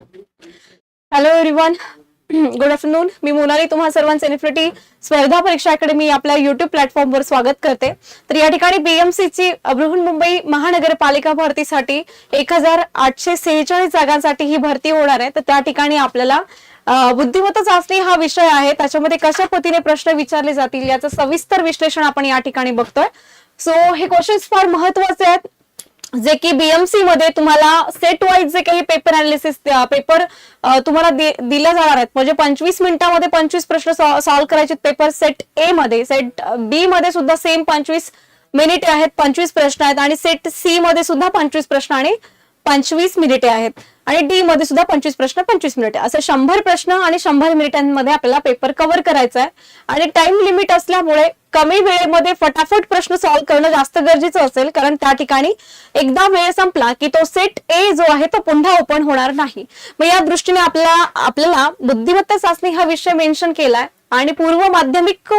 Hello everyone good afternoon मी मोनाली तुम्हा सर्वांचे इन्फिनिटी स्पर्धा परीक्षा अकॅडमी आपल्या युट्यूब प्लॅटफॉर्मवर स्वागत करते. तर या ठिकाणी बीएमसीची बृहन्मुंबई महानगरपालिका भरतीसाठी एक हजार आठशे सेहेचाळीस जागांसाठी ही भरती होणार आहे. तर त्या ठिकाणी आपल्याला बुद्धिमत्ता चाचणी हा विषय आहे. त्याच्यामध्ये कशा पद्धतीने प्रश्न विचारले जातील याचं सविस्तर विश्लेषण आपण या ठिकाणी बघतोय. सो हे क्वेश्चन्स फार महत्त्वाचे आहेत. जे की बीएमसी मध्ये तुम्हाला सेट वाईज जे काही पेपर अनालिसिस पेपर तुम्हाला दि- दिले जाणार आहेत. म्हणजे पंचवीस मिनिटामध्ये पंचवीस प्रश्न सॉल्व्ह करायचे पेपर सेट ए मध्ये. सेट बी मध्ये सुद्धा सेम पंचवीस मिनिटे आहेत पंचवीस प्रश्न आहेत आणि सेट सी मध्ये सुद्धा पंचवीस प्रश्न आणि पंचवीस मिनिटे आहेत. आणि डी मध्ये सुद्धा पंचवीस प्रश्न पंचवीस मिनिटे. असे शंभर प्रश्न आणि शंभर मिनिटांमध्ये आपल्याला पेपर कव्हर करायचा आहे. आणि टाइम लिमिट असल्यामुळे कमी वेळेमध्ये फटाफट प्रश्न सॉल्व्ह करणं जास्त गरजेचं असेल कारण त्या ठिकाणी एकदा वेळ संपला की तो सेट ए जो आहे तो पुन्हा ओपन होणार नाही. मग या दृष्टीने आपल्याला आपल्याला बुद्धिमत्ता चाचणी हा विषय मेन्शन केलाय. आणि पूर्व माध्यमिक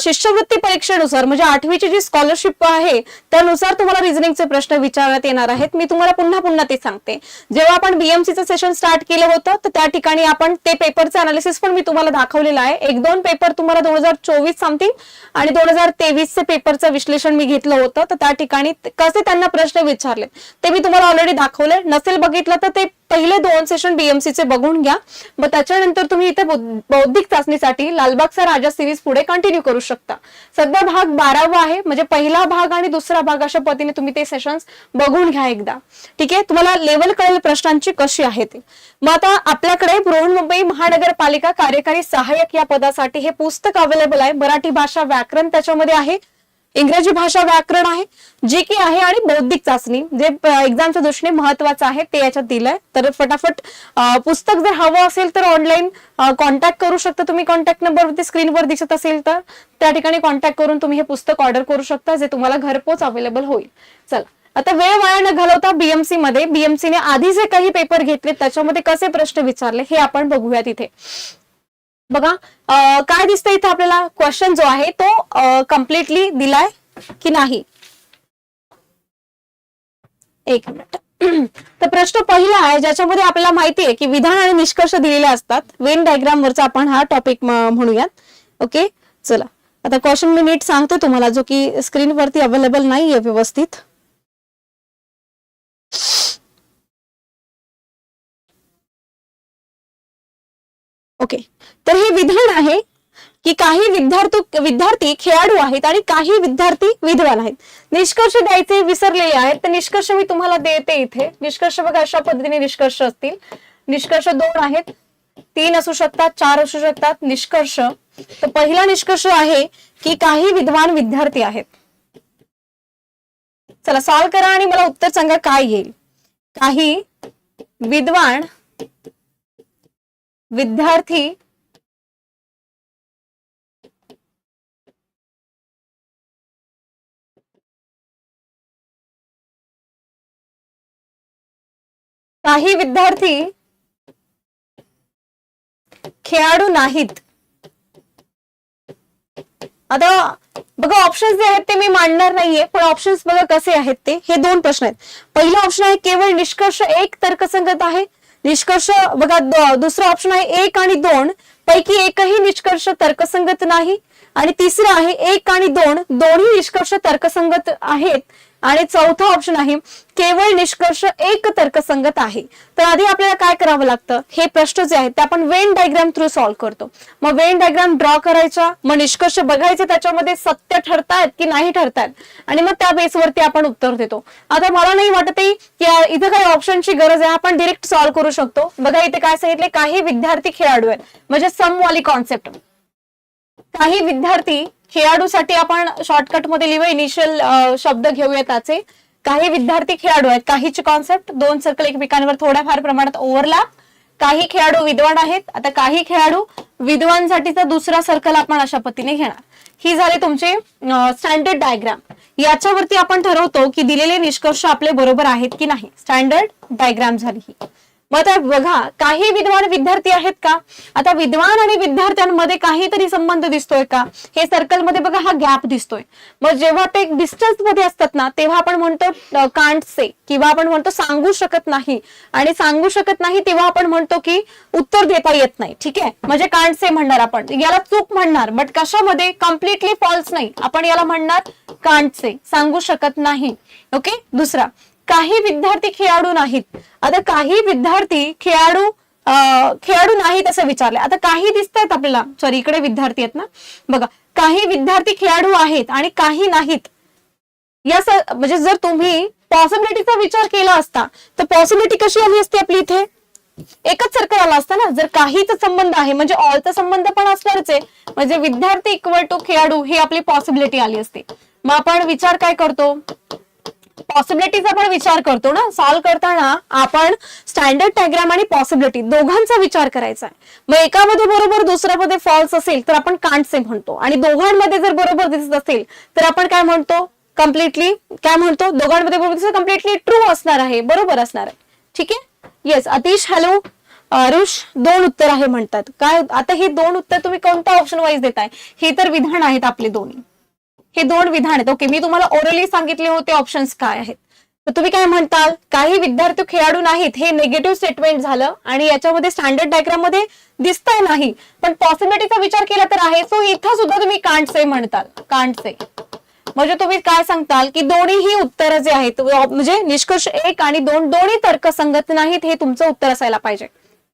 शिष्यवृत्ती परीक्षेनुसार म्हणजे आठवीची जी स्कॉलरशिप आहे त्यानुसार तुम्हाला रिझनिंगचे प्रश्न विचारण्यात येणार आहेत. मी तुम्हाला पुन्हा पुन्हा ते सांगते. जेव्हा आपण बीएमसीचं सेशन स्टार्ट केलं होतं तर त्या ठिकाणी आपण ते पेपरचं अनालिसिस पण मी तुम्हाला दाखवलेलं आहे. एक दोन पेपर तुम्हाला दोन हजार चोवीस समथिंग आणि दोन हजार तेवीसचे पेपरचं विश्लेषण मी घेतलं होतं. तर त्या ठिकाणी कसे त्यांना प्रश्न विचारले ते मी तुम्हाला ऑलरेडी दाखवले नसेल बघितलं तर ते पहिले दोन सेशन बीएमसीचे बघून घ्या. मग त्याच्यानंतर तुम्ही इथे बौद्धिक चाचणीसाठी लालबागचा राजा सिरीज पुढे कंटिन्यू करू शकता. सध्या भाग बारावा आहे. म्हणजे पहिला भाग आणि दुसरा भाग अशा पद्धतीने तुम्ही ते सेशन्स बघून घ्या एकदा. ठीक आहे? तुम्हाला लेवल कळेल प्रश्नांची कशी आहे ते. मग आता आपल्याकडे बृहन्मुंबई महानगरपालिका कार्यकारी सहाय्यक या पदासाठी हे पुस्तक अवेलेबल आहे. मराठी भाषा व्याकरण त्याच्यामध्ये आहे. इंग्रजी भाषा व्याकरण आहे जी की आहे आणि बौद्धिक चाचणी. जे एक्झामच्या दृष्टीने महत्वाचं आहे ते याच्यात दिलंय. तर फटाफट पुस्तक जर हवं असेल तर ऑनलाईन कॉन्टॅक्ट करू शकता तुम्ही. कॉन्टॅक्ट नंबरवरती स्क्रीनवर दिसत असेल तर त्या ठिकाणी कॉन्टॅक्ट करून तुम्ही हे पुस्तक ऑर्डर करू शकता जे तुम्हाला घरपोच अवेलेबल होईल. चला. आता वेळ वाया न घालवता बीएमसी मध्ये बीएमसीने ने आधी जे काही पेपर घेतले त्याच्यामध्ये कसे प्रश्न विचारले हे आपण बघूया तिथे बघा काय दिसतं इथे आपल्याला? क्वेश्चन जो आहे तो कम्प्लिटली दिलाय की नाही? एक मिनिट. तर प्रश्न पहिला आहे ज्याच्यामध्ये आपल्याला माहिती आहे की विधान आणि निष्कर्ष दिलेले असतात. वेन डायग्राम वरचा आपण हा टॉपिक म्हणूयात. ओके चला. आता क्वेश्चन मी नीट सांगते तुम्हाला जो की स्क्रीनवरती अवेलेबल नाहीये व्यवस्थित. ओके तर हे विधान आहे की काही विद्यार्थी विद्यार्थी खेळाडू आहेत आणि काही विद्यार्थी विद्वान आहेत. निष्कर्ष द्यायचे विसरलेले आहेत. तर निष्कर्ष मी तुम्हाला देते इथे. निष्कर्ष बघा अशा पद्धतीने निष्कर्ष असतील. निष्कर्ष दोन आहेत. तीन असू शकतात चार असू शकतात. निष्कर्ष. तर पहिला निष्कर्ष आहे की काही विद्वान विद्यार्थी आहेत. चला सॉल्व करा आणि मला उत्तर सांगा काय येईल. काही विद्वान विद्यार्थी काही विद्यार्थी खेळाडू नाहीत. आता बघा ऑप्शन्स जे आहेत ते मी मांडणार नाहीये पण ऑप्शन्स बघा कसे आहेत ते. हे दोन प्रश्न आहेत. पहिला ऑप्शन आहे केवळ निष्कर्ष एक तर्कसंगत आहे. निष्कर्ष बघा दुसरा ऑप्शन आहे एक आणि दोन. पैकी एकही निष्कर्ष तर्कसंगत नाही. आणि तिसरं आहे एक आणि दोन दोन्ही निष्कर्ष तर्कसंगत आहेत. आणि चौथा ऑप्शन आहे केवळ निष्कर्ष एक तर्कसंगत आहे. तर आधी आपल्याला काय करावं लागतं? हे प्रश्न जे आहेत ते आपण वेन डायग्राम थ्रू सॉल्व्ह करतो. मग वेन डायग्राम ड्रॉ करायचा मग निष्कर्ष बघायचे त्याच्यामध्ये सत्य ठरतायत की नाही ठरतायत? आणि मग त्या बेसवरती आपण उत्तर देतो. आता मला नाही वाटत आहे की इथं काही ऑप्शनची गरज आहे आपण डिरेक्ट सॉल्व्ह करू शकतो. बघा इथे काय सांगितले काही विद्यार्थी खेळाडू आहेत. म्हणजे समवाली कॉन्सेप्ट काही विद्यार्थी खेळाडूसाठी आपण शॉर्टकटमध्ये लिहू इनिशियल शब्द घेऊया त्याचे. काही विद्यार्थी खेळाडू आहेत. काहीची कॉन्सेप्ट दोन सर्कल एकमेकांवर थोड्याफार प्रमाणात ओव्हरलॅप काही खेळाडू विद्वान आहेत. आता काही खेळाडू विद्वानसाठीचा दुसरा सर्कल आपण अशा पद्धतीने घेणार. ही झाले तुमचे स्टँडर्ड डायग्राम याच्यावरती आपण ठरवतो की दिलेले निष्कर्ष आपले बरोबर आहेत की नाही. स्टँडर्ड डायग्राम झाली ही. मग आता बघा काही विद्वान विद्यार्थी आहेत का? आता विद्वान आणि विद्यार्थ्यांमध्ये काहीतरी संबंध दिसतोय का? हे सर्कलमध्ये बघा हा गॅप दिसतोय. मग जेव्हा ते डिस्टन्समध्ये असतात ना तेव्हा आपण म्हणतो कांटसे किंवा आपण म्हणतो सांगू शकत नाही. आणि सांगू शकत नाही तेव्हा आपण म्हणतो की उत्तर देता येत नाही. ठीक आहे? म्हणजे कांटसे म्हणणार आपण. याला चूक म्हणणार बट कशामध्ये? कम्प्लिटली फॉल्स नाही. आपण याला म्हणणार कांटसे सांगू शकत नाही. ओके दुसरा. काही विद्यार्थी खेळाडू नाहीत. आता काही विद्यार्थी खेळाडू खेळाडू नाहीत असं विचारले आता काही दिसत आहेत आपल्याला. सॉरी इकडे विद्यार्थी आहेत ना? बघा काही विद्यार्थी खेळाडू आहेत आणि काही नाहीत. या म्हणजे जर तुम्ही पॉसिबिलिटीचा विचार केला असता तर पॉसिबिलिटी कशी आली असती आपली इथे? एकच सर्कल आला असता ना? जर काहीच संबंध आहे म्हणजे ऑलचा संबंध पण असणारच आहे. म्हणजे विद्यार्थी इक्वल टू खेळाडू ही आपली पॉसिबिलिटी आली असते. मग आपण विचार काय करतो? पॉसिबिलिटीचा आपण विचार करतो ना. सॉल्व्ह करताना आपण स्टँडर्ड डायग्राम आणि पॉसिबिलिटी दोघांचा विचार करायचा आहे. मग एकामध्ये बरोबर दुसऱ्यामध्ये फॉल्स असेल तर आपण कांटसे म्हणतो. आणि दोघांमध्ये जर बरोबर दिसत असेल तर आपण काय म्हणतो? कम्प्लिटली काय म्हणतो? दोघांमध्ये बरोबर दिसत कम्प्लिटली ट्रू असणार आहे बरोबर असणार आहे. ठीक आहे? येस अतिश हॅलो अरुष दोन उत्तर आहे म्हणतात. काय आता हे दोन उत्तर तुम्ही कोणता ऑप्शन वाईज देताय? हे तर विधान आहेत आपले दोन्ही. हे दोन विधान आहेत. ओके मी तुम्हाला ओरली सांगितले होते ऑप्शन्स काय आहेत. तर तुम्ही काय म्हणताल? काही विद्यार्थी खेळाडू नाहीत. हे निगेटिव्ह स्टेटमेंट झालं आणि याच्यामध्ये स्टँडर्ड डायग्राममध्ये दिसतंय नाही. पण पॉसिबिलिटीचा विचार केला तर आहे. सो इथं सुद्धा तुम्ही कांट से म्हणताल. कांट से म्हणजे तुम्ही काय सांगताल? की दोन्हीही उत्तरं जे आहेत म्हणजे निष्कर्ष एक आणि दोन दोन्ही तर्कसंगत नाहीत हे तुमचं उत्तर असायला पाहिजे.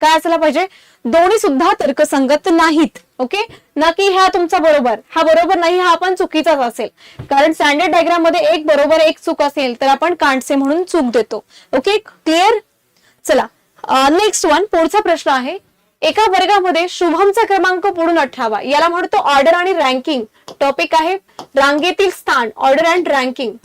काय असायला पाहिजे? दोन्ही सुद्धा तर्कसंगत नाहीत. ओके? ना की हा तुमचा बरोबर. हा बरोबर नाही हा आपण चुकीचाच असेल. कारण स्टँडर्ड डायग्राममध्ये एक बरोबर एक चूक असेल तर आपण कांडसे म्हणून चूक देतो. ओके? क्लिअर चला. नेक्स्ट वन पुढचा प्रश्न आहे. एका वर्गामध्ये शुभमचा क्रमांक पुढून अठरावा याला म्हणतो ऑर्डर आणि रँकिंग टॉपिक आहे रांगेतील स्थान ऑर्डर अँड रँकिंग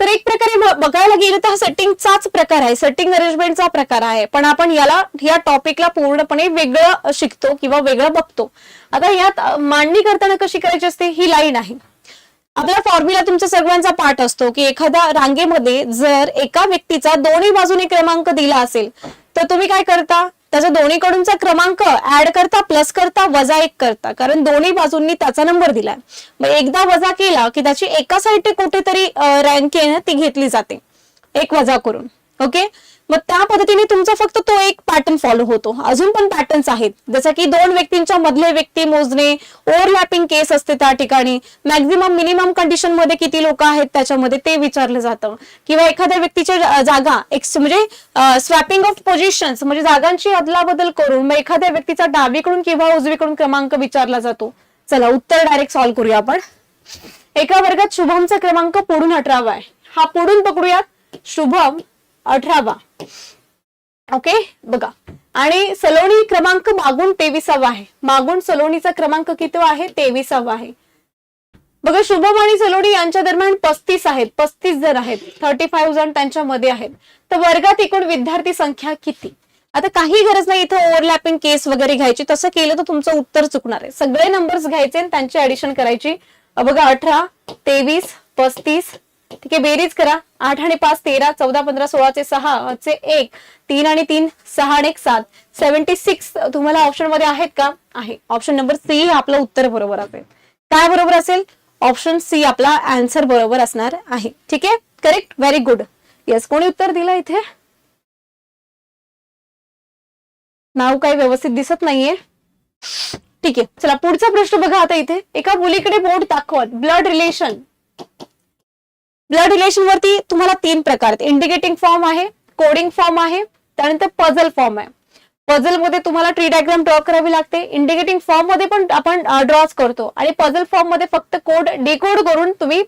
तर एक प्रकारे ब- बघायला गेलं तर हा सेटिंगचाच प्रकार आहे. सेटिंग अरेंजमेंटचा प्रकार आहे. पण आपण याला या टॉपिकला पूर्णपणे वेगळं शिकतो किंवा वेगळं बघतो. आता यात मांडणी करताना कशी करायची असते ही लाईन आहे. आपला फॉर्म्युला तुमच्या सर्वांचा पाठ असतो की एखाद्या रांगेमध्ये जर एका व्यक्तीचा दोन्ही बाजूने क्रमांक दिला असेल तर तुम्ही काय करता? त्याचा दोन्हीकडूनचा क्रमांक ऍड करता प्लस करता वजा एक करता. कारण दोन्ही बाजूंनी त्याचा नंबर दिलाय. मग एकदा वजा केला की त्याची एका साईडने कुठेतरी रँक आहे ना ती घेतली जाते. एक वजा करून. ओके मग त्या पद्धतीने तुमचा फक्त तो एक पॅटर्न फॉलो होतो. अजून पण पॅटर्न्स आहेत. जसं की दोन व्यक्तींच्या मधले व्यक्ती मोजणे ओव्हरलॅपिंग केस असते त्या ठिकाणी. मॅक्झिमम मिनिमम कंडिशनमध्ये किती लोक आहेत त्याच्यामध्ये ते विचारलं जातं. किंवा एखाद्या व्यक्तीच्या जागा एक्स म्हणजे स्वॅपिंग ऑफ पोझिशन्स म्हणजे जागांची अदलाबदल करून मग एखाद्या व्यक्तीचा डावीकडून किंवा उजवीकडून क्रमांक विचारला जातो. चला उत्तर डायरेक्ट सॉल्व्ह करूया आपण. एका वर्गात शुभमचा क्रमांक पुढून अठरावा आहे. हा पुढून पकडूयात. शुभम अठरावा. ओके बघा. आणि सलोनी क्रमांक मागून तेविसावा आहे. मागून सलोनीचा क्रमांक किती आहे? तेविसावा आहे. बघा शुभम आणि सलोनी यांच्या दरम्यान पस्तीस आहेत. पस्तीस जण आहेत. थर्टी फाईव्ह जण त्यांच्यामध्ये आहेत. तर वर्गात एकूण विद्यार्थी संख्या किती? आता काही गरज नाही इथं ओव्हरलॅपिंग केस वगैरे घ्यायची. तसं केलं तर तुमचं उत्तर चुकणार आहे. सगळे नंबर्स घ्यायचे आणि त्यांची ऍडिशन करायची. बघा अठरा तेवीस पस्तीस ठीक आहे बेरीज करा. आठ आणि पाच तेरा चौदा पंधरा सोळाचे सहा चे एक तीन आणि तीन सहा आणि एक सात. सेव्हन्टी सिक्स तुम्हाला ऑप्शनमध्ये आहेत का? आहे. ऑप्शन नंबर सी आपलं उत्तर बरोबर असेल. काय बरोबर असेल? ऑप्शन सी आपला आन्सर बरोबर असणार आहे. ठीक आहे? करेक्ट व्हेरी गुड येस कोणी उत्तर दिलं इथे? नाव काही व्यवस्थित दिसत नाहीये. ठीक आहे. चला पुढचा प्रश्न बघा आता इथे. एका मुलीकडे बोट दाखवत. ब्लड रिलेशन ब्लड रिलेशन वरती तुम्हाला तीन प्रकार आहेत. इंडिकेटिंग फॉर्म आहे कोडिंग फॉर्म आहे त्यानंतर पझल फॉर्म आहे. पझलमध्ये तुम्हाला ट्री डायग्राम ड्रॉ करावी लागते. इंडिकेटिंग फॉर्ममध्ये पण आपण ड्रॉच करतो. आणि पझल फॉर्ममध्ये फक्त कोड डिकोड करून तुम्ही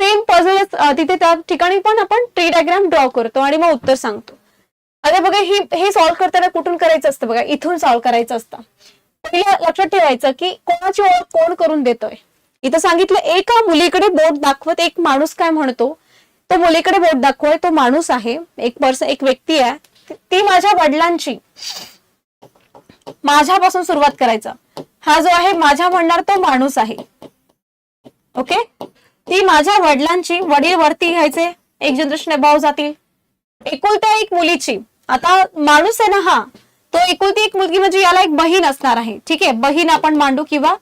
सेम पझल तिथे त्या ठिकाणी पण आपण ट्री डायग्राम ड्रॉ करतो आणि मग उत्तर सांगतो. आता बघा ही हे सॉल्व्ह करताना कुठून करायचं असतं बघा? इथून सॉल्व्ह करायचं असतं. पहिलं लक्षात ठेवायचं की कोणाची ओळख कोण करून देतोय? इथं सांगितलं एका मुलीकडे बोट दाखवत एक माणूस काय म्हणतो? तो मुलीकडे बोट दाखवत तो माणूस आहे एक पर्सन एक व्यक्ती आहे ती- माझ्या वडिलांची. माझ्यापासून सुरुवात करायचा. हा जो आहे माझ्या म्हणणार तो माणूस आहे. ओके? ती माझ्या वडिलांची वडील वरती घ्यायचे एक जनरेशन अभाव जातील. एकुलत्या एक मुलीची. आता माणूस आहे ना हा तो एकुलती एक मुलगी म्हणजे याला एक बहीण असणार आहे. ठीक आहे? बहीण आपण मांडू किंवा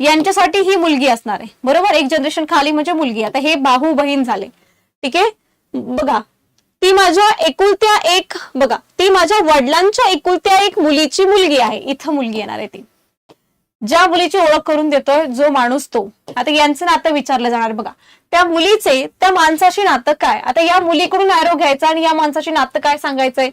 यांच्यासाठी ही मुलगी असणार आहे. बरोबर? एक जनरेशन खाली म्हणजे मुलगी. आता हे बाहू बहीण झाले. ठीक आहे? बघा. ती माझ्या एकुलत्या एक बघा. ती माझ्या वडिलांच्या एकुलत्या एक मुलीची मुलगी आहे. इथं मुलगी येणार आहे ती. ज्या मुलीची ओळख करून देतोय जो माणूस तो. आता यांचं नातं विचारलं जाणार. बघा. त्या मुलीचे त्या माणसाशी नातं काय? आता या मुलीकडून आरोग्य घ्यायचा आणि या माणसाशी नातं काय सांगायचंय?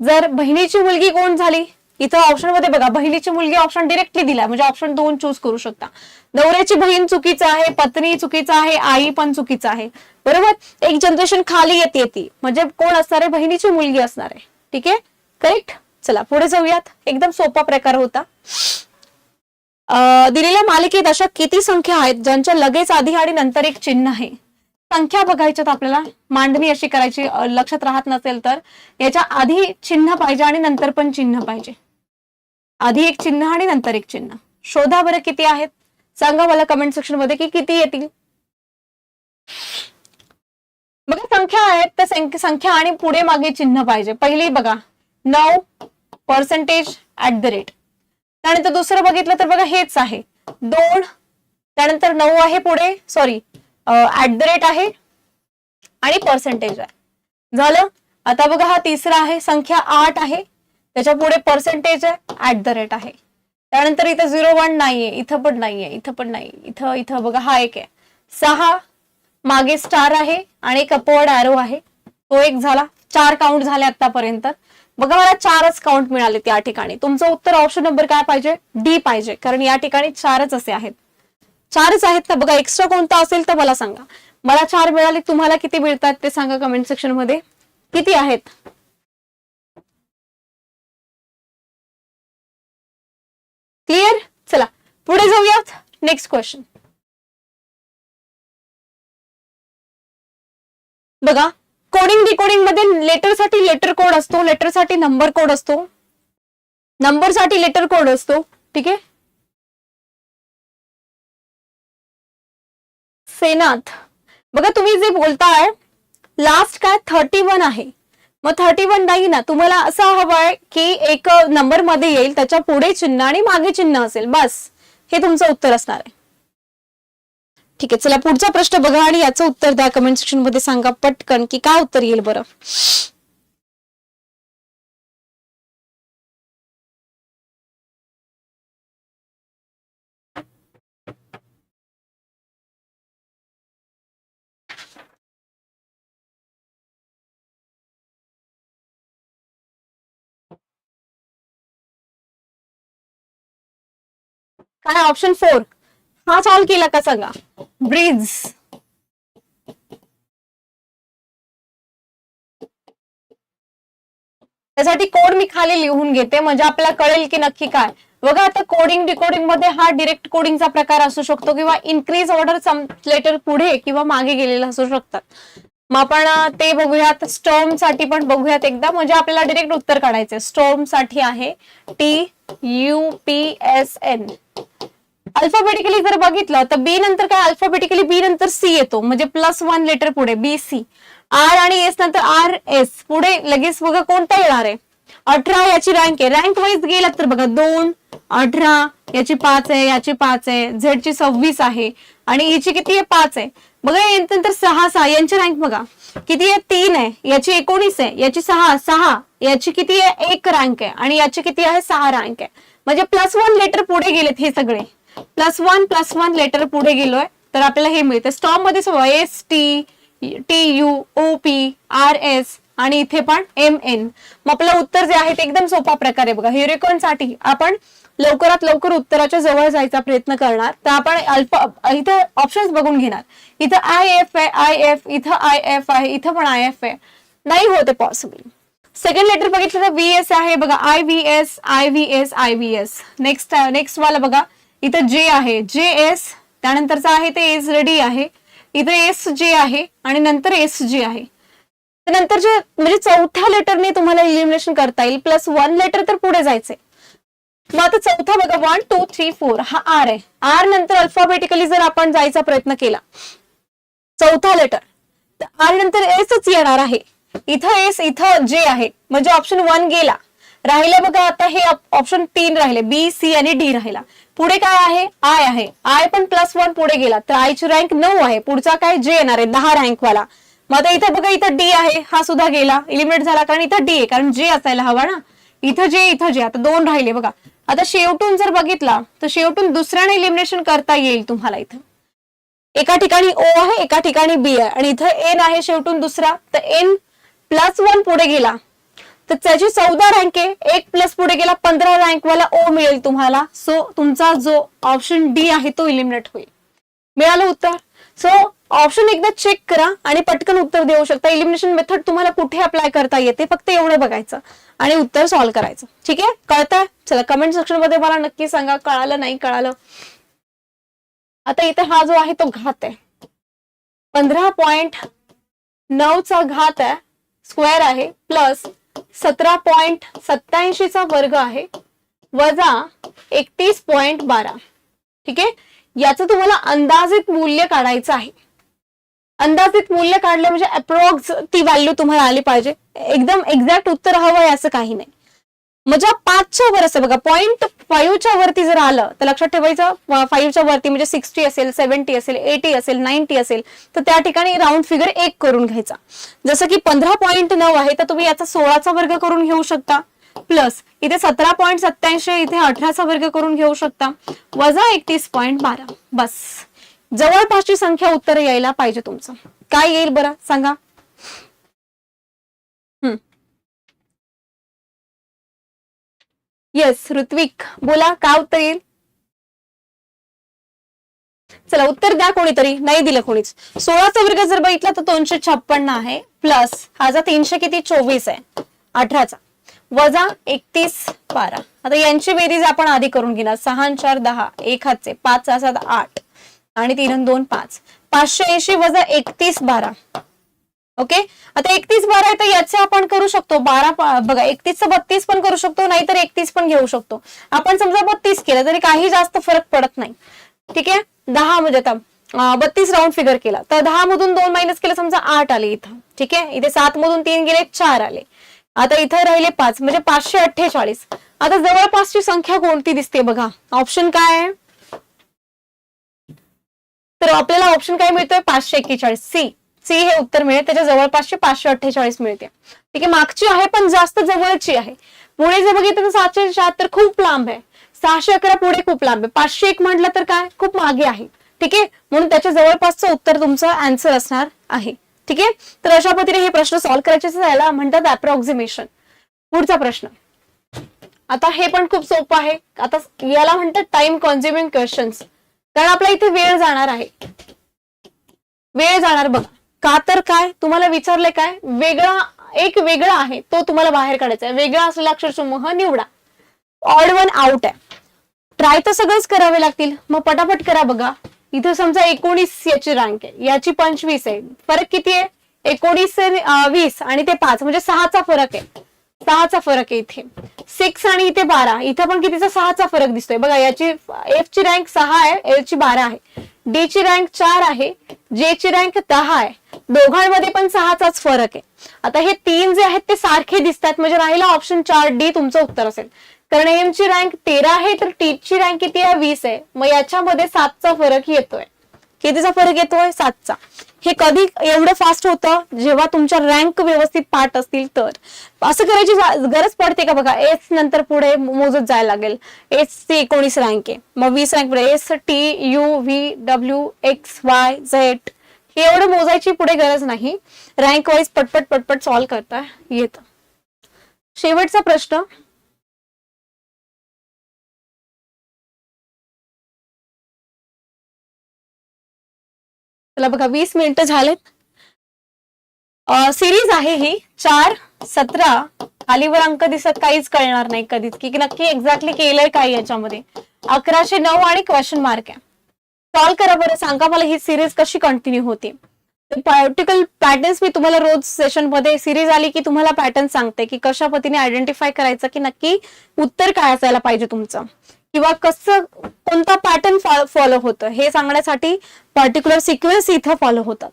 जर बहिणीची मुलगी कोण झाली? इथं ऑप्शनमध्ये बघा बहिणीची मुलगी ऑप्शन डिरेक्टली दिलाय. म्हणजे ऑप्शन दोन चूज करू शकता. नवऱ्याची बहीण चुकीचं आहे पत्नी चुकीचं आहे आई पण चुकीचं आहे. बरोबर? एक जनरेशन खाली येते येते. म्हणजे कोण असणार? आहे बहिणीची मुलगी असणार. आहे ठीक आहे? करेक्ट चला पुढे जाऊयात. एकदम सोपा प्रकार होता. दिलेल्या मालिकेत अशा किती संख्या आहेत ज्यांच्या लगेच आधी आणि नंतर एक चिन्ह आहे? संख्या बघायच्यात आपल्याला. मांडणी अशी करायची लक्षात राहत नसेल तर. याच्या आधी चिन्ह पाहिजे आणि नंतर पण चिन्ह पाहिजे. आधी एक चिन्ह आणि नंतर एक चिन्ह. शोधा बरं किती आहेत. सांगा मला कमेंट सेक्शनमध्ये की किती येतील. बघा संख्या आहेत तर संख्या आणि पुढे मागे चिन्ह पाहिजे. पहिली बघा नऊ पर्सेंटेज ऍट द रेट त्यानंतर दुसरं बघितलं तर बघा हेच आहे. दोन त्यानंतर नऊ आहे पुढे सॉरी ऍट द रेट आहे आणि पर्सेंटेज आहे. झालं? आता बघा हा तिसरा आहे संख्या आठ आहे. त्याच्या पुढे पर्सेंटेज आहे ऍट द रेट आहे. त्यानंतर इथं झिरो वन नाहीये इथं पण नाहीये इथं पण नाही इथं इथं बघा हा एक आहे. सहा मागे स्टार आहे आणि एक अपवर्ड ॲरो आहे. तो एक झाला. चार काउंट झाले आतापर्यंत बघा मला चारच काउंट मिळाले त्या ठिकाणी. तुमचं उत्तर ऑप्शन नंबर काय पाहिजे? डी पाहिजे. कारण या ठिकाणी चारच असे आहेत. चारच आहेत का? बघा एक्स्ट्रा कोणता असेल तर मला सांगा. मला चार मिळाले. तुम्हाला किती मिळतात ते सांगा कमेंट सेक्शनमध्ये. किती आहेत? क्लिअर चला पुढे जाऊयात. नेक्स्ट क्वेश्चन बघा कोडिंग डिकोडिंगमध्ये लेटरसाठी लेटर कोड असतो लेटरसाठी नंबर कोड असतो. नंबरसाठी लेटर कोड असतो ठीक आहे? सेनाथ बघा तुम्ही जे बोलताय लास्ट काय? थर्टी वन आहे. मग थर्टी वन नाही ना तुम्हाला असं हवंय की एक नंबरमध्ये येईल त्याच्या पुढे चिन्ह आणि मागे चिन्ह असेल बस. हे तुमचं उत्तर असणार आहे. ठीक आहे चला पुढचा प्रश्न बघा आणि याचं उत्तर द्या कमेंट सेक्शनमध्ये सांगा पटकन की काय उत्तर येईल बरं. काय ऑप्शन फोर हा सॉल्व केला का सांगा ब्रिज त्यासाठी कोड मी खाली लिहून घेते म्हणजे आपल्याला कळेल की नक्की काय. बघा आता कोडिंग डिकोडिंगमध्ये हा डिरेक्ट कोडिंगचा प्रकार असू शकतो किंवा इन्क्रीज ऑर्डर लेटर पुढे किंवा मागे गेलेला असू शकतात. मग आपण ते बघूयात. स्टॉर्मसाठी पण बघूयात एकदा. म्हणजे आपल्याला डिरेक्ट उत्तर काढायचंय. स्टॉर्मसाठी आहे T U P S N alphabetically जर बघितलं तर बी नंतर काय? अल्फाबेटिकली बी नंतर सी येतो. म्हणजे प्लस वन लेटर पुढे बी सी आर आणि एस नंतर आर एस पुढे लगेच बघा कोणता येणार आहे? अठरा याची रँक आहे. रँक वाईज गेलात तर बघा दोन अठरा याची पाच आहे याची पाच आहे झेडची सव्वीस आहे आणि याची किती आहे? पाच आहे. बघा यानंतर सहा सहा यांची रँक बघा. किती आहे? तीन आहे. याची एकोणीस आहे. याची सहा सहा याची किती आहे? एक रँक आहे. आणि याची किती आहे? सहा रँक आहे. म्हणजे प्लस वन लेटर पुढे गेलेत हे सगळे. Plus one plus one letter पुढे गेलोय तर आपल्याला हे मिळतं. स्टॉपमध्ये S T T U O P R S आणि इथे पण एम एन मग आपलं उत्तर जे आहे ते एकदम सोपा प्रकारे बघा. हिरेकॉनसाठी आपण लवकरात लवकर उत्तराच्या जवळ जायचा प्रयत्न करणार. तर आपण अल्फा इथे ऑप्शन्स बघून घेणार. इथं आय एफ आहे आय एफ इथं आय एफ आहे इथं पण आय एफ आहे नाही होते पॉसिबल सेकंड लेटर बघितलं तर व्ही एस आहे बघा. I V S I V S I V S next next वाला बघा. इथं जे आहे. जे एस त्यानंतरचं आहे ते एस रेडी आहे. इथं एस जे आहे आणि नंतर एस जे आहे. नंतर जे म्हणजे चौथ्या लेटरने तुम्हाला इलिमिनेशन करता येईल. प्लस वन लेटर तर पुढे जायचंय. मग आता चौथा बघा. वन टू थ्री फोर हा आर आहे. आर नंतर अल्फाबेटिकली जर आपण जायचा प्रयत्न केला. चौथा लेटर तर आर नंतर एसच येणार आहे. इथं एस इथं जे आहे. म्हणजे ऑप्शन वन गेला. राहिले बघा आता हे ऑप्शन तीन राहिले. बी सी आणि डी राहिला. पुढे काय आहे? आय आहे. आय पण प्लस वन पुढे गेला. तर आयची रँक नऊ आहे. पुढचा काय? जे येणार आहे. दहा रँक वाला. मग आता इथं बघा इथं डी आहे. हा सुद्धा गेला. इलिमिनेट झाला कारण इथं डी आहे. कारण जे असायला हवा ना. इथं जे इथं जे आता दोन राहिले बघा. आता शेवटून जर बघितला तर शेवटून दुसऱ्याने इलिमिनेशन करता येईल तुम्हाला इथं. एका ठिकाणी ओ आहे एका ठिकाणी बी आहे. आणि इथं एन आहे शेवटून दुसरा. तर एन प्लस वन पुढे गेला. तर त्याची चौदा रँक आहे. एक प्लस पुढे गेला पंधरा रँक वाला ओ मिळेल तुम्हाला. सो तुमचा जो ऑप्शन डी आहे तो इलिमिनेट होईल. मिळालं उत्तर? सो ऑप्शन एकदा चेक करा आणि पटकन उत्तर देऊ शकता. इलिमिनेशन मेथड तुम्हाला कुठे अप्लाय करता येते फक्त एवढं बघायचं आणि उत्तर सॉल्व्ह करायचं. ठीक आहे? कळतंय? चला कमेंट सेक्शनमध्ये मला नक्की सांगा कळालं नाही कळालं? आता इथे हा जो आहे तो घात आहे. पंधरा पॉइंट नऊचा घात आहे स्क्वेअर आहे प्लस सतरा पॉइंट सत्याऐंशीचा वर्ग आहे. वजा एकतीस पॉइंट बारा. ठीक आहे? याचं तुम्हाला अंदाजित मूल्य काढायचं आहे. अंदाजित मूल्य काढलं म्हणजे अप्रॉक्स ती व्हॅल्यू तुम्हाला आली पाहिजे. एकदम एक्झॅक्ट उत्तर हवं आहे असं काही नाही. म्हणजे पाचच्या वर असं बघा पॉईंट फाईव्हच्या वरती जर आलं तर लक्षात ठेवायचं फाईव्हच्या वरती म्हणजे सिक्स्टी असेल सेव्हन्टी असेल एटी असेल नाईन्टी असेल तर त्या ठिकाणी राऊंड फिगर एक करून घ्यायचा. जसं की पंधरा पॉईंट नऊ आहे तर तुम्ही याचा सोळाचा वर्ग करून घेऊ शकता. प्लस इथे सतरा पॉईंट सत्याऐंशी इथे अठराचा वर्ग करून घेऊ शकता. वजा एकतीस पॉईंट बारा. बस. जवळपासची संख्या उत्तर यायला पाहिजे तुमचं. काय येईल बरं? सांगा. येस ऋत्विक बोला काय उत्तर येईल? चला उत्तर द्या कोणीतरी नाही दिलं कोणीच. सोळाचा वर्ग जर बघितला तर दोनशे छप्पन्न आहे प्लस हा जा तीनशे किती चोवीस आहे अठराचा. वजा एकतीस बारा. आता यांची बेरीज आपण आधी करून घेणार. सहा चार दहा. एक हातचे. पाच सहा सात आठ. आणि तीन दोन पाच. पाचशे ऐंशी वजा एकतीस बारा. ओके? आता एकतीस बारा आहे तर याचे आपण करू शकतो. बारा बघा एकतीस बत्तीस पण करू शकतो नाहीतर एकतीस पण घेऊ शकतो. आपण समजा बत्तीस केलं तरी काही जास्त फरक पडत नाही. ठीक आहे? दहा म्हणजे आता बत्तीस राऊंड फिगर केला. तर दहा मधून दोन मायनस केलं समजा आठ आले इथं. ठीक आहे? इथे सात मधून तीन गेले चार आले. आता इथं राहिले पाच म्हणजे पाचशे अठ्ठेचाळीस. आता जवळपासची संख्या कोणती दिसते बघा? ऑप्शन काय आहे? तर आपल्याला ऑप्शन काय मिळतोय? पाचशे एक्केचाळीस. सी सी हे उत्तर मिळेल. त्याच्या जवळपासचे पाचशे अठ्ठेचाळीस मिळते. ठीक आहे मागची आहे पण जास्त जवळची आहे. पुढे जर बघितलं तर सातशे शहात्तर खूप लांब आहे. सहाशे अकरा पुढे खूप लांब आहे. पाचशे एक म्हटलं तर काय? खूप मागे आहे. ठीक आहे? म्हणून त्याच्या जवळपासचं उत्तर तुमचं आन्सर असणार आहे. ठीक आहे? तर अशा पद्धतीने हे प्रश्न सॉल्व्ह करायचे त्याला म्हणतात अप्रॉक्सिमेशन पुढचा प्रश्न. आता हे पण खूप सोपं आहे. आता याला म्हणतात टाइम कॉन्झ्युमिंग क्वेश्चन्स कारण आपला इथे वेळ जाणार आहे. वेळ जाणार बघा. का तर काय? तुम्हाला विचारले काय? वेगळा एक वेगळा आहे तो तुम्हाला बाहेर काढायचा आहे. वेगळा असलेला अक्षरसमूह निवडा. ऑड वन आउट आहे. ट्राय तर सगळेच करावे लागतील. मग पटापट करा बघा. इथं समजा एकोणीस याची रँक आहे. याची पंचवीस आहे. फरक किती आहे? एकोणीस वीस आणि ते पाच. म्हणजे सहाचा फरक आहे. सहाचा फरक आहे इथे. सिक्स आणि इथे बारा. इथं पण कितीचा? सहाचा फरक दिसतोय. बघा याची एफ ची रँक सहा आहे. एफ ची बारा आहे. डी ची रँक चार आहे जे ची रँक दहा आहे. दोघांमध्ये पण सहाचाच फरक आहे. आता हे तीन जे आहेत ते सारखे दिसतात. म्हणजे राहिला ऑप्शन चार डी तुमचं उत्तर असेल. कारण एम ची रँक तेरा आहे तर टी ची रँक किती आहे? वीस आहे. मग याच्यामध्ये सातचा फरक येतोय. कितीचा फरक येतोय? सातचा. हे कधी एवढं फास्ट होतं? जेव्हा तुमच्या रँक व्यवस्थित पाठ असतील तर. असं करायची गरज पडते का बघा? एस नंतर पुढे मोजत जायला लागेल. एस ची एकोणीस रँक आहे. मग वीस रँक पुढे. S T U V W X Y Z हे एवढं मोजायची पुढे गरज नाही. रँक वाईज पटपट पटपट सॉल्व्ह करता येतं. शेवटचा प्रश्न. चला बघा वीस मिनिटं झालेत. सिरीज आहे ही. चार सतरा खालीवर अंक दिसत काहीच कळणार नाही कधीच. की नक्की एक्झॅक्टली केलंय काय याच्यामध्ये. अकराशे नऊ आणि क्वेश्चन मार्क आहे. सॉल्व्ह करा बरं सांगा मला ही सिरीज कशी कंटिन्यू होती. पार्टिकल पॅटर्न्स मी तुम्हाला रोज सेशनमध्ये सिरीज आली की तुम्हाला पॅटर्न सांगते की कशा पद्धतीने आयडेंटिफाय करायचं की नक्की उत्तर काय असायला पाहिजे तुमचं. किंवा कसं कोणता पॅटर्न फॉलो होतं हे सांगण्यासाठी पर्टिक्युलर सिक्वेन्स इथं फॉलो होतात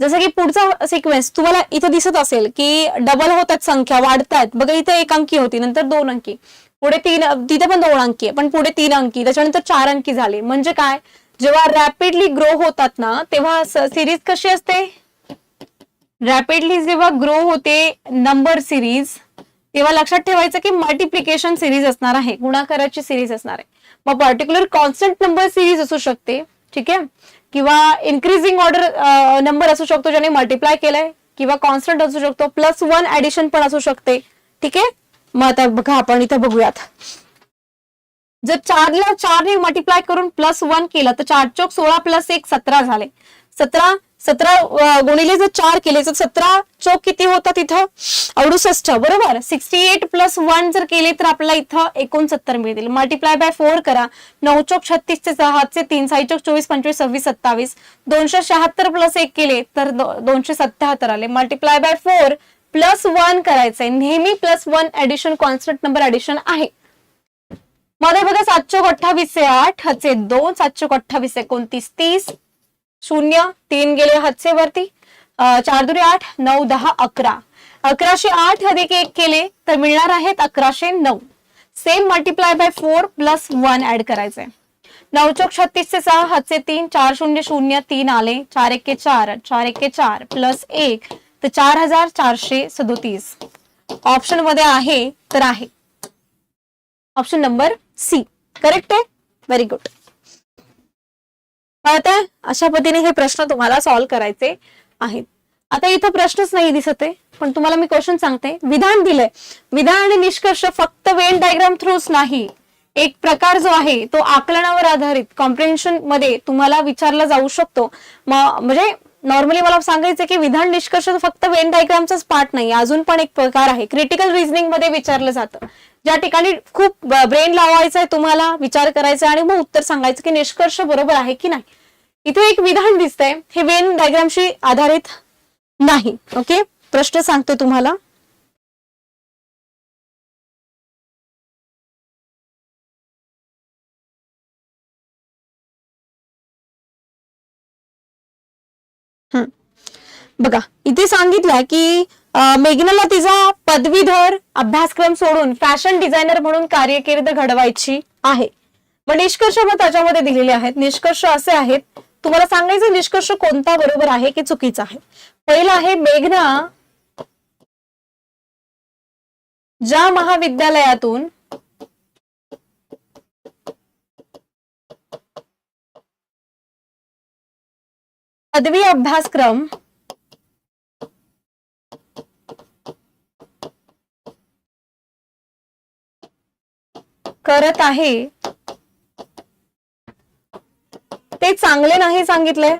जसं की पुढचा सिक्वेन्स तुम्हाला इथं दिसत असेल की डबल होतात संख्या वाढतात बघा इथे एक अंकी होती नंतर दोन अंकी. पुढे तीन तिथे पण दोन अंकी आहे पण पुढे तीन अंकी त्याच्यानंतर चार अंकी झाले. म्हणजे काय? जेव्हा रॅपिडली ग्रो होतात ना तेव्हा सिरीज कशी असते? रॅपिडली जेव्हा ग्रो होते नंबर सिरीज तेव्हा लक्षात ठेवायचं की मल्टिप्लिकेशन सिरीज असणार आहे गुणाकाराची सिरीज असणार आहे. मग पर्टिक्युलर कॉन्स्टंट नंबर सिरीज असू शकते ठीक आहे? किंवा इन्क्रीजिंग ऑर्डर नंबर असू शकतो ज्याने मल्टिप्लाय केलाय किंवा कॉन्स्टंट असू शकतो प्लस वन ऍडिशन पण असू शकते ठीक आहे? मग आता बघा आपण इथं बघूयात. जर चारला चारने मल्टिप्लाय करून प्लस वन केलं तर चार चौक सोळा प्लस एक सतरा झाले. सतरा सतरा गुणिले जर चार केले तर सतरा चौक किती होतात इथं? अडुसष्ट बरोबर? सिक्स्टी एट प्लस वन जर केले तर आपल्याला इथं एकोणसत्तर मिळतील. मल्टिप्लाय बाय फोर करा. नऊ चौक छत्तीस ते सहाचे तीन साई चौक चोवीस पंचवीस सव्वीस सत्तावीस. दोनशे शहात्तर प्लस एक केले तर दोनशे सत्याहत्तर आले. Multiply by four plus one करायचंय. नेहमी plus one addition constant number addition आहे. मध्ये बघा सातशे अठ्ठावीसशे आठ हचे दोन सातशे अठ्ठावीस एकोणतीस तीस. शून्य तीन गेले हातचे वरती चार दुरी आठ नऊ दहा अकरा. अकराशे आठ अधिक एक केले तर मिळणार आहेत अकराशे नऊ. Same multiply by four plus one add करायचंय. नऊ चौक छत्तीसचे सहा हातचे तीन चार शून्य शून्य तीन आले. चार एके चार चार एके चार प्लस एक तर चार हजार चारशे सदोतीस. ऑप्शनमध्ये आहे तर आहे. ऑप्शन नंबर सी करेक्ट आहे? व्हेरी गुड कळतंय? अशा पद्धतीने हे प्रश्न तुम्हाला सॉल्व्ह करायचे आहेत. आता इथं प्रश्नच नाही दिसत आहे पण तुम्हाला मी क्वेश्चन सांगते. विधान दिलंय. विधान आणि निष्कर्ष फक्त वेन डायग्राम थ्रूच नाही. एक प्रकार जो आहे तो आकलनावर आधारित कॉम्प्रिहेन्शनमध्ये तुम्हाला विचारला जाऊ शकतो. म्हणजे नॉर्मली मला सांगायचं की विधान निष्कर्ष फक्त वेन डायग्रामचाच पार्ट नाही अजून पण एक प्रकार आहे. क्रिटिकल रिझनिंगमध्ये विचारलं जातं. ज्या ठिकाणी खूप ब्रेन लावायचा आहे तुम्हाला विचार करायचा आणि मग उत्तर सांगायचं की निष्कर्ष बरोबर आहे की नाही. इथे एक विधान दिसतंय. हे वेन डायग्रामशी आधारित नाही. ओके प्रश्न सांगतो तुम्हाला. हम्म. बघा इथे सांगितलंय की मेघनाला तिचा पदवीधर अभ्यासक्रम सोडून फॅशन डिझायनर म्हणून कार्यकिर्द घडवायची आहे. मग निष्कर्ष मग त्याच्यामध्ये दिलेले आहेत. निष्कर्ष असे आहेत. तुम्हाला सांगायचं निष्कर्ष कोणता बरोबर आहे की चुकीचा आहे? पहिला आहे मेघना ज्या महाविद्यालयातून पदवी अभ्यासक्रम करत आहे. ते चांगले नाही सांगितले.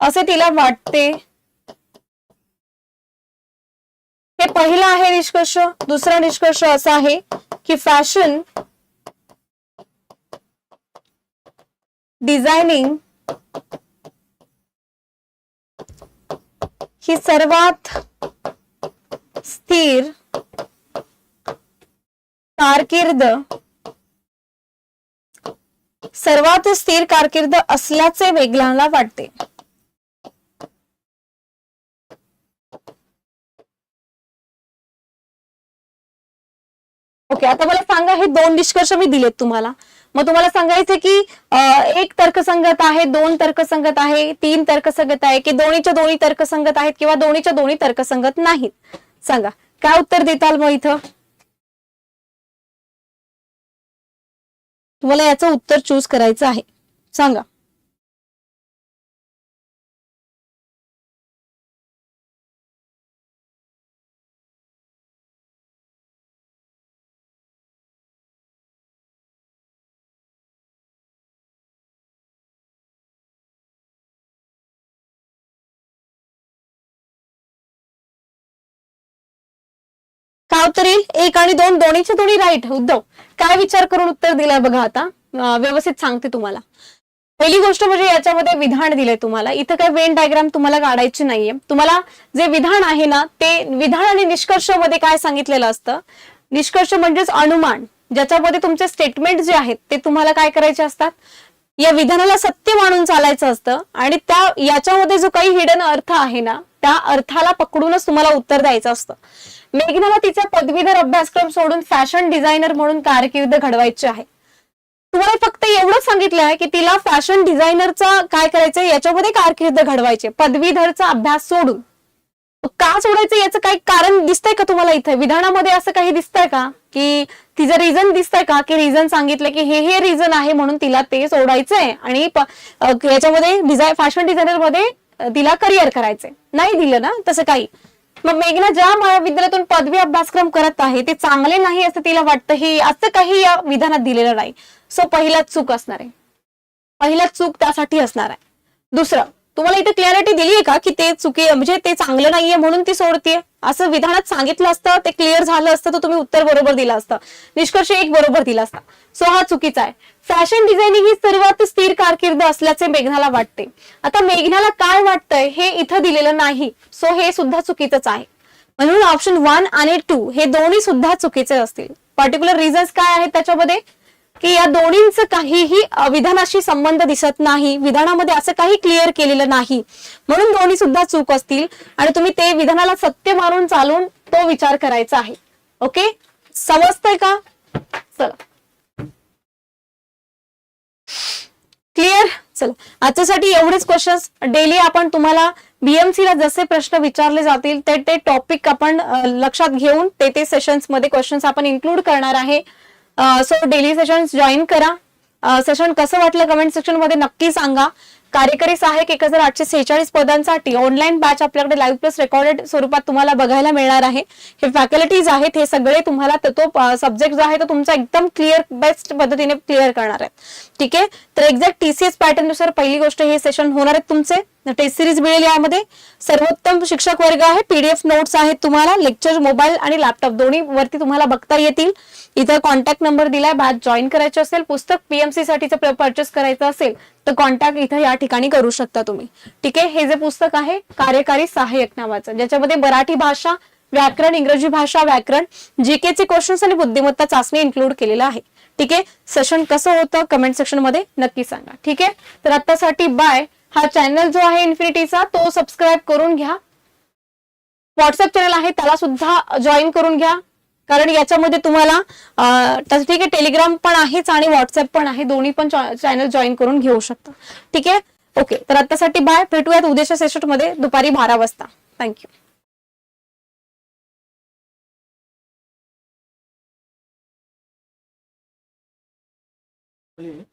असे तिला वाटते. हे पहिला आहे निष्कर्ष. दुसरा निष्कर्ष असा आहे की फॅशन डिझायनिंग ही सर्वात स्थिर कारकीर्द. सर्वात स्थिर कारकीर्द असल्याचे वेगळ्याला वाटते. ओके आता मला सांगा हे दोन निष्कर्ष मी दिलेत तुम्हाला. मग तुम्हाला सांगायचं की एक तर्कसंगत आहे दोन तर्कसंगत आहे तीन तर्कसंगत आहे की दोन्हीच्या दोन्ही तर्कसंगत आहेत किंवा दोन्हीच्या दोन्ही तर्कसंगत नाहीत. सांगा काय उत्तर देताल मग इथं? तुम्हाला याचं उत्तर चूज करायचं आहे. सांगा. काय उत्तर येईल एक आणि दोन दोन्हीच्या दोन्ही राईट उद्धव काय विचार करून उत्तर दिलंय बघा आता? व्यवस्थित सांगते तुम्हाला. पहिली गोष्ट म्हणजे याच्यामध्ये विधान दिलंय तुम्हाला. इथं काय वेन डायग्राम तुम्हाला काढायची नाहीये. तुम्हाला जे विधान आहे ना ते विधान आणि निष्कर्षमध्ये काय सांगितलेलं असतं? निष्कर्ष म्हणजेच अनुमान. ज्याच्यामध्ये तुमचे स्टेटमेंट जे आहेत ते तुम्हाला काय करायचे असतात? या विधानाला सत्य मानून चालायचं असतं. आणि त्या याच्यामध्ये जो काही हिडन अर्थ आहे ना त्या अर्थाला पकडूनच तुम्हाला उत्तर द्यायचं असतं. मेघनाला तिचा पदवीधर अभ्यासक्रम सोडून फॅशन डिझायनर म्हणून कारकीर्द घडवायची आहे. तुम्हाला फक्त एवढंच सांगितलं आहे की तिला फॅशन डिझायनरचा काय करायचं याच्यामध्ये कारकीर्द घडवायचे पदवीधरचा अभ्यास सोडून. का सोडायचं याचं काही कारण दिसतंय का तुम्हाला इथे? विधानामध्ये असं काही दिसतंय का? की तिचं रिझन दिसतंय का? की रिझन सांगितलं की हे हे रिझन आहे म्हणून तिला ते सोडायचंय आणि याच्यामध्ये डिझाय फॅशन डिझायनरमध्ये तिला करिअर करायचंय. नाही दिलं ना तसं काही. मग मेघना ज्या महाविद्यालयातून पदवी अभ्यासक्रम करत आहे ते चांगले नाही असं तिला वाटतं हे असं काही या विधानात दिलेलं नाही. सो पहिलाच चूक असणार आहे. पहिला चूक त्यासाठी असणार आहे. दुसरं तुम्हाला इथे क्लॅरिटी दिली आहे का की ते चुकी म्हणजे ते चांगलं नाहीये म्हणून ती सोडतीये? असं विधानात सांगितलं असतं ते क्लिअर झालं असतं तर तुम्ही उत्तर बरोबर दिलं असतं. निष्कर्ष एक बरोबर दिला असता. सो हा चुकीचा आहे. फॅशन डिझायनिंग ही सर्वात स्थिर कारकीर्द असल्याचे मेघनाला वाटते. आता मेघनाला काय वाटतंय हे इथं दिलेलं नाही. सो हे सुद्धा चुकीचंच आहे. म्हणून ऑप्शन वन आणि टू हे दोन्ही सुद्धा चुकीचे असतील. पर्टिक्युलर रिझन्स काय आहेत त्याच्यामध्ये? की या दोन्हींच काहीही विधानाशी संबंध दिसत नाही विधानामध्ये असं काही क्लिअर केलेलं नाही. म्हणून दोन्ही सुद्धा चूक असतील आणि तुम्ही ते विधानाला सत्य मानून चालून तो विचार करायचा आहे. ओके समजतंय का? चला. क्लिअर चला. आजच्यासाठी एवढेच क्वेश्चन्स डेली आपण तुम्हाला बीएमसी ला जसे प्रश्न विचारले जातील ते ते टॉपिक आपण लक्षात घेऊन ते ते सेशन्समध्ये क्वेश्चन्स आपण इन्क्लूड करणार आहे. सो डेली सेशन्स जॉईन करा. सेशन कसं वाटलं कमेंट सेक्शनमध्ये नक्की सांगा. कार्यकारी सहाय्यक एक हजार आठशे सेहेचाळीस पदांसाठी ऑनलाईन बॅच आपल्याकडे लाईव्ह प्लस रेकॉर्डेड स्वरूपात तुम्हाला बघायला मिळणार आहे. हे फॅकल्टीज आहेत हे सगळे तुम्हाला तो सब्जेक्ट जो आहे तो तुमचा एकदम क्लिअर बेस्ट पद्धतीने क्लिअर करणार आहेत. ठीक आहे? तर एक्झॅक्ट टीसीएस पॅटर्ननुसार पहिली गोष्ट हे सेशन होणार आहेत तुमचे. टेस्ट सिरीज मिळेल यामध्ये. सर्वोत्तम शिक्षक वर्ग आहे. पीडीएफ नोट्स आहेत तुम्हाला. लेक्चर मोबाईल आणि लॅपटॉप दोन्ही वरती तुम्हाला बघता येतील. इथं कॉन्टॅक्ट नंबर दिलाय. बॅच जॉईन करायची असेल पुस्तक पीएमसी साठीचं परचेस करायचं असेल तर कॉन्टॅक्ट इथं या ठिकाणी करू शकता तुम्ही. ठीक आहे? हे जे पुस्तक आहे कार्यकारी सहाय्यक नावाचं. ज्याच्यामध्ये मराठी भाषा व्याकरण इंग्रजी भाषा व्याकरण जीके चे क्वेश्चन्स आणि बुद्धिमत्ता चाचणी इन्क्लूड केलेलं आहे. ठीक आहे? सेशन कसं होतं? कमेंट सेक्शनमध्ये नक्की सांगा. ठीक आहे? तर आतासाठी बाय हा चॅनल जो आहे इन्फिनिटीचा तो सबस्क्राईब करून घ्या. व्हॉट्सअप चॅनल आहे त्याला सुद्धा जॉईन करून घ्या. कारण याच्यामध्ये तुम्हाला तसं ठीक आहे टेलिग्राम पण आहेच आणि व्हॉट्सअप पण आहे. दोन्ही पण चॅनल जॉईन करून घेऊ शकता. ठीक आहे? ओके तर आतासाठी बाय भेटूयात उद्याच्या सेशनमध्ये दुपारी बारा वाजता. Thank you Oye,